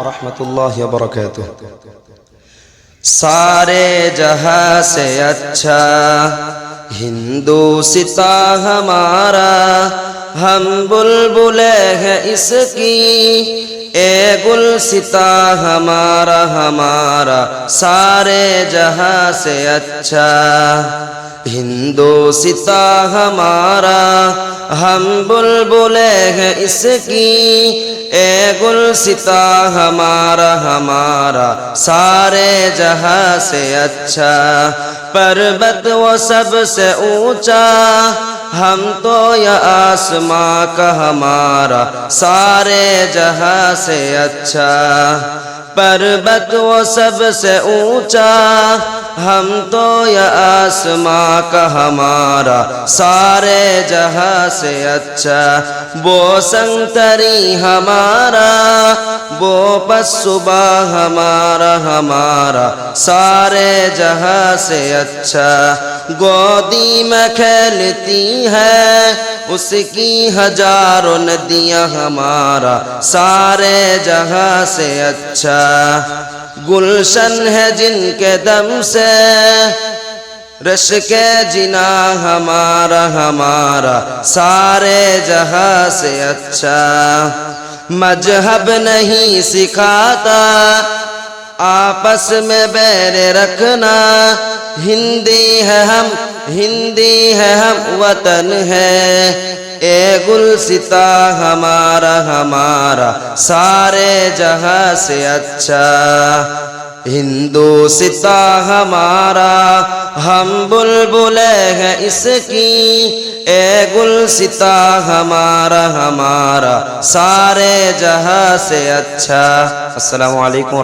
ورحمۃ اللہ وبرکاتہ سارے جہاں سے اچھا ہندو ستا ہمارا ہم بلبلے ہیں اس کی اے گل ستا ہمارا ہمارا سارے جہاں سے اچھا ہندو ستا ہمارا، ہم بلبلے ہیں اس کی۔ اے گل ستا ہمارا ہمارا سارے جہاں سے اچھا۔ پربت وہ سب سے اونچا۔ ہم تو یا آسماں کا ہمارا سارے جہاں سے اچھا۔ پربت وہ سب سے اونچا۔ ہم تو یا آسماں کا ہمارا سارے جہاں سے اچھا۔ وہ سنگتری ہمارا، وہ پس صبح ہمارا ہمارا سارے جہاں سے اچھا۔ گودی میں کھیلتی ہے، اس کی ہزاروں ندیاں ہمارا سارے جہاں سے اچھا گلشن ہے جن کے دم سے رش کے جنا ہمارا ہمارا سارے جہاں سے اچھا۔ مذہب نہیں سکھاتا آپس میں بیر رکھنا، ہندی ہے ہم، ہندی ہے ہم وطن ہے۔ اے گل ستا ہمارا ہمارا سارے جہاں سے اچھا۔ ہندو ستا ہمارا، ہم بلبلے ہیں اس کی۔ اے گل ستا ہمارا ہمارا سارے جہاں سے اچھا۔ السلام علیکم